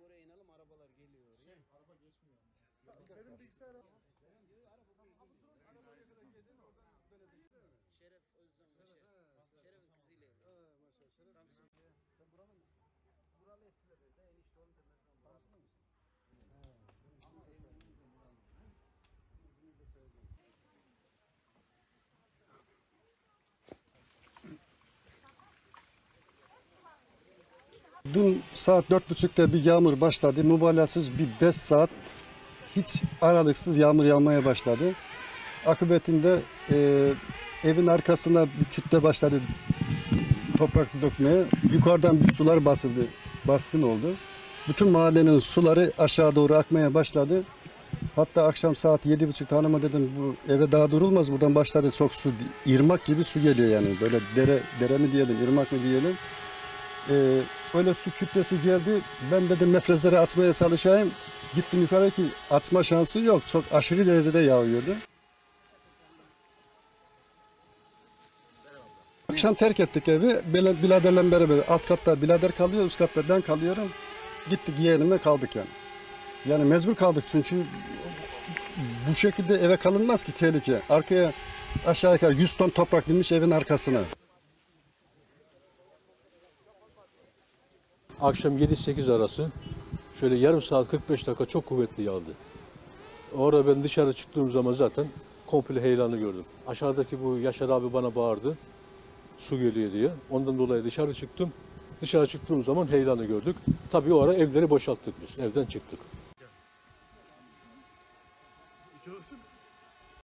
buraya inelim arabalar geliyor oraya. Araba geçmiyor. Benim bilgisayarım. Şeref Özcan Şeref. Şeref'in kızıyla evli. Maşallah. Şeref. Samsun. Sen buralı mısın? Buralı Dün saat dört buçukta bir yağmur başladı. Mübalağasız bir beş saat hiç aralıksız yağmur yağmaya başladı. Akıbetinde e, evin arkasına bir kütle başladı toprak dökmeye. Yukarıdan bir sular basıldı, baskın oldu. Bütün mahallenin suları aşağı doğru akmaya başladı. Hatta akşam saat yedi buçukta hanıma dedim bu eve daha durulmaz buradan başladı çok su irmak gibi su geliyor yani böyle dere dere mi diyelim irmak mı diyelim. Ee, öyle su kütlesi geldi ben dedim mefrezleri atmaya çalışayım gittim yukarı ki atma şansı yok çok aşırı derecede yağıyordu. Akşam terk ettik evi. Bile- Biraderle beraber alt katta birader kalıyor, üst katta ben kalıyorum. Gittik yeğenime kaldık yani. Yani mecbur kaldık çünkü bu şekilde eve kalınmaz ki tehlike. Arkaya aşağı yukarı 100 ton toprak binmiş evin arkasına. Akşam 7-8 arası şöyle yarım saat 45 dakika çok kuvvetli yağdı. Orada ben dışarı çıktığım zaman zaten komple heyelanı gördüm. Aşağıdaki bu Yaşar abi bana bağırdı. Su geliyor diye. Ondan dolayı dışarı çıktım. Dışarı çıktığım zaman heyelanı gördük. Tabii o ara evleri boşalttık biz. Evden çıktık.